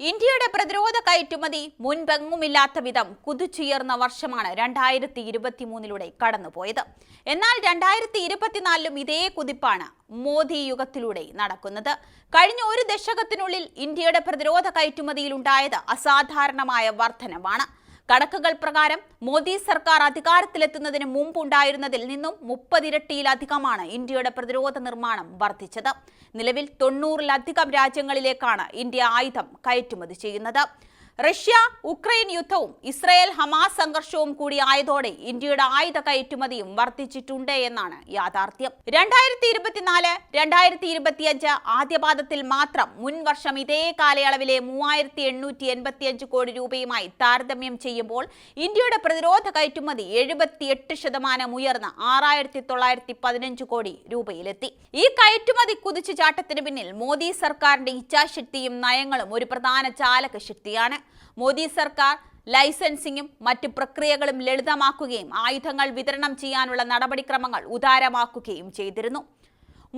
ഇന്ത്യയുടെ പ്രതിരോധ കയറ്റുമതി മുൻപെങ്ങുമില്ലാത്ത വിധം കുതിച്ചുയർന്ന വർഷമാണ് രണ്ടായിരത്തി ഇരുപത്തിമൂന്നിലൂടെ കടന്നുപോയത്. എന്നാൽ രണ്ടായിരത്തി ഇരുപത്തിനാലിലും ഇതേ കുതിപ്പാണ് മോദി യുഗത്തിലൂടെ നടക്കുന്നത്. കഴിഞ്ഞ ഒരു ദശകത്തിനുള്ളിൽ ഇന്ത്യയുടെ പ്രതിരോധ കയറ്റുമതിയിൽ ഉണ്ടായത് അസാധാരണമായ വർധനവാണ്. കണക്കുകൾ പ്രകാരം മോദി സർക്കാർ അധികാരത്തിലെത്തുന്നതിന് മുമ്പുണ്ടായിരുന്നതിൽ നിന്നും മുപ്പതിരട്ടിയിലധികമാണ് ഇന്ത്യയുടെ പ്രതിരോധ നിർമ്മാണം വർദ്ധിച്ചത്. നിലവിൽ തൊണ്ണൂറിലധികം രാജ്യങ്ങളിലേക്കാണ് ഇന്ത്യ ആയുധം കയറ്റുമതി ചെയ്യുന്നത്. റഷ്യ ഉക്രൈൻ യുദ്ധവും ഇസ്രായേൽ ഹമാസ് സംഘർഷവും കൂടി ആയതോടെ ഇന്ത്യയുടെ ആയുധ കയറ്റുമതിയും വർദ്ധിച്ചിട്ടുണ്ട് എന്നാണ് യാഥാർത്ഥ്യം. രണ്ടായിരത്തി ഇരുപത്തിനാല് രണ്ടായിരത്തി ഇരുപത്തിയഞ്ച് ആദ്യപാദത്തിൽ മാത്രം മുൻ വർഷം ഇതേ കാലയളവിലെ മൂവായിരത്തി എണ്ണൂറ്റി എൺപത്തിയഞ്ച് കോടി രൂപയുമായി താരതമ്യം ചെയ്യുമ്പോൾ ഇന്ത്യയുടെ പ്രതിരോധ കയറ്റുമതി എഴുപത്തിയെട്ട് ശതമാനം ഉയർന്ന് ആറായിരത്തി തൊള്ളായിരത്തി പതിനഞ്ച് കോടി രൂപയിലെത്തി. ഈ കയറ്റുമതി കുതിച്ചു ചാട്ടത്തിന് പിന്നിൽ മോദി സർക്കാരിന്റെ ഇച്ഛാശക്തിയും നയങ്ങളും ഒരു പ്രധാന ചാലക ശക്തിയാണ് മോദി സർക്കാർ ലൈസൻസിങ്ങും മറ്റ് പ്രക്രിയകളും ലളിതമാക്കുകയും ആയുധങ്ങൾ വിതരണം ചെയ്യാനുള്ള നടപടിക്രമങ്ങൾ ഉദാരമാക്കുകയും ചെയ്തിരുന്നു.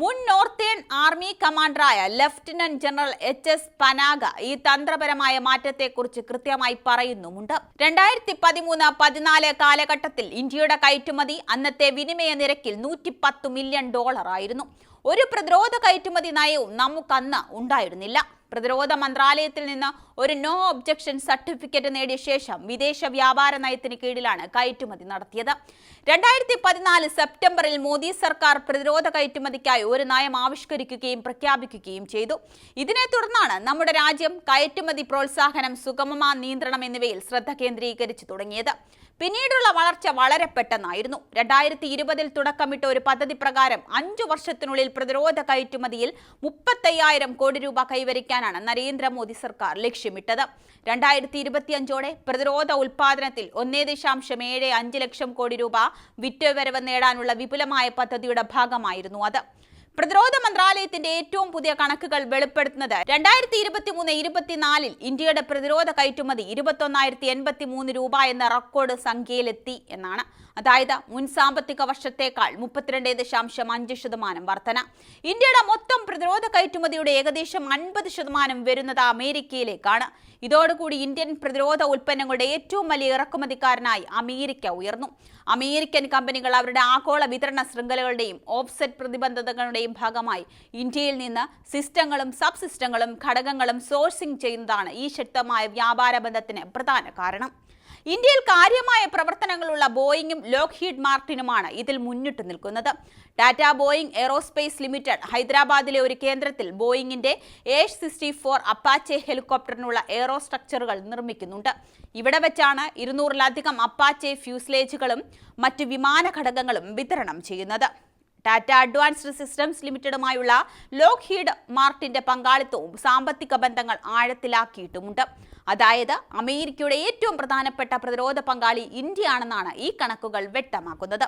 മുൻ northern army കമാൻഡറായ lieutenant general H S Panag ഈ തന്ത്രപരമായ മാറ്റത്തെക്കുറിച്ച് കൃത്യമായി പറയുന്നുമുണ്ട്. രണ്ടായിരത്തി പതിമൂന്ന് പതിനാല് കാലഘട്ടത്തിൽ ഇന്ത്യയുടെ കയറ്റുമതി അന്നത്തെ വിനിമയ നിരക്കിൽ നൂറ്റി പത്ത് മില്യൺ ഡോളർ ആയിരുന്നു ഒരു പ്രതിരോധ കയറ്റുമതി നയവും നമുക്കന്ന് ഉണ്ടായിരുന്നില്ല. പ്രതിരോധ മന്ത്രാലയത്തിൽ നിന്ന് ഒരു നോ ഒബ്ജക്ഷൻ സർട്ടിഫിക്കറ്റ് നേടിയ ശേഷം വിദേശ വ്യാപാര നയത്തിന് കീഴിലാണ് കയറ്റുമതി നടത്തിയത്. രണ്ടായിരത്തി പതിനാല് സെപ്റ്റംബറിൽ മോദി സർക്കാർ പ്രതിരോധ കയറ്റുമതിക്കായി ഒരു നയം ആവിഷ്കരിക്കുകയും പ്രഖ്യാപിക്കുകയും ചെയ്തു. ഇതിനെ തുടർന്നാണ് നമ്മുടെ രാജ്യം കയറ്റുമതി പ്രോത്സാഹനം സുഗമമാ നിയന്ത്രണം എന്നിവയിൽ ശ്രദ്ധ കേന്ദ്രീകരിച്ചു തുടങ്ങിയത്. പിന്നീടുള്ള വളർച്ച വളരെ പെട്ടെന്നായിരുന്നു. രണ്ടായിരത്തി ഇരുപതിൽ തുടക്കമിട്ട ഒരു പദ്ധതി പ്രകാരം അഞ്ചു വർഷത്തിനുള്ളിൽ പ്രതിരോധ കയറ്റുമതിയിൽ മുപ്പത്തയ്യായിരം കോടി രൂപ കൈവരിക്കാനാണ് നരേന്ദ്രമോദി സർക്കാർ ലക്ഷ്യമിട്ടത്. രണ്ടായിരത്തി ഇരുപത്തിയഞ്ചോടെ പ്രതിരോധ ഉൽപാദനത്തിൽ ഒന്നേ ദശാംശം ഏഴ് അഞ്ച് ലക്ഷം കോടി രൂപ വിറ്റുവരവ് നേടാനുള്ള വിപുലമായ പദ്ധതിയുടെ ഭാഗമായിരുന്നു അത്. പ്രതിരോധ മന്ത്രാലയത്തിന്റെ ഏറ്റവും പുതിയ കണക്കുകൾ വെളിപ്പെടുത്തുന്നത് രണ്ടായിരത്തി ഇരുപത്തി മൂന്ന് ഇരുപത്തിനാലിൽ ഇന്ത്യയുടെ പ്രതിരോധ കയറ്റുമതി ഇരുപത്തൊന്നായിരത്തി എൺപത്തി മൂന്ന് രൂപ എന്ന റെക്കോർഡ് സംഖ്യയിലെത്തി എന്നാണ്. അതായത് മുൻ സാമ്പത്തിക വർഷത്തേക്കാൾ മുപ്പത്തിരണ്ട് ദശാംശം അഞ്ച് ശതമാനം വർധന. ഇന്ത്യയുടെ മൊത്തം പ്രതിരോധ കയറ്റുമതിയുടെ ഏകദേശം അൻപത് ശതമാനം വരുന്നത് അമേരിക്കയിലേക്കാണ്. ഇതോടുകൂടി ഇന്ത്യൻ പ്രതിരോധ ഉൽപ്പന്നങ്ങളുടെ ഏറ്റവും വലിയ ഇറക്കുമതിക്കാരനായി അമേരിക്ക ഉയർന്നു. അമേരിക്കൻ കമ്പനികൾ അവരുടെ ആഗോള വിതരണ ശൃംഖലകളുടെയും ഓഫ്സെറ്റ് പ്രതിബന്ധതകളുടെയും ഭാഗമായി ഇന്ത്യയിൽ നിന്ന് സിസ്റ്റങ്ങളും സബ് സിസ്റ്റങ്ങളും ഘടകങ്ങളും സോഴ്സിംഗ് ചെയ്യുന്നതാണ് ഈ ശക്തമായ വ്യാപാര ബന്ധത്തിന് പ്രധാന കാരണം. ഇന്ത്യയിൽ കാര്യമായ പ്രവർത്തനങ്ങളുള്ള ബോയിങ്ങും ലോക്ഹീഡ് മാർട്ടിനുമാണ് ഇതിൽ മുന്നിട്ട് നിൽക്കുന്നത്. ടാറ്റ ബോയിങ് എയറോസ്പേസ് ലിമിറ്റഡ് ഹൈദരാബാദിലെ ഒരു കേന്ദ്രത്തിൽ ബോയിങ്ങിന്റെ എച്ച് സിക്സ്റ്റി ഫോർ അപ്പാച്ചെ ഹെലികോപ്റ്ററിനുള്ള എയറോ സ്ട്രക്ചറുകൾ നിർമ്മിക്കുന്നുണ്ട്. ഇവിടെ വെച്ചാണ് ഇരുന്നൂറിലധികം അപ്പാച്ചെ ഫ്യൂസ്ലേജുകളും മറ്റ് വിമാന ഘടകങ്ങളും വിതരണം ചെയ്യുന്നത്. ടാറ്റ അഡ്വാൻസ്ഡ് സിസ്റ്റംസ് ലിമിറ്റഡുമായുള്ള ലോക്ഹീഡ് മാർട്ടിന്റെ പങ്കാളിത്തവും സാമ്പത്തിക ബന്ധങ്ങൾ ആഴത്തിലാക്കിയിട്ടുമുണ്ട്. അതായത് അമേരിക്കയുടെ ഏറ്റവും പ്രധാനപ്പെട്ട പ്രതിരോധ പങ്കാളി ഇന്ത്യയാണെന്നാണ് ഈ കണക്കുകൾ വ്യക്തമാക്കുന്നത്.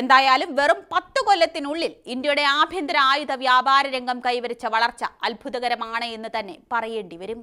എന്തായാലും വെറും പത്ത് കൊല്ലത്തിനുള്ളിൽ ഇന്ത്യയുടെ ആഭ്യന്തര ആയുധ വ്യാപാര രംഗം കൈവരിച്ച വളർച്ച അത്ഭുതകരമാണ് എന്ന് തന്നെ പറയേണ്ടി വരും.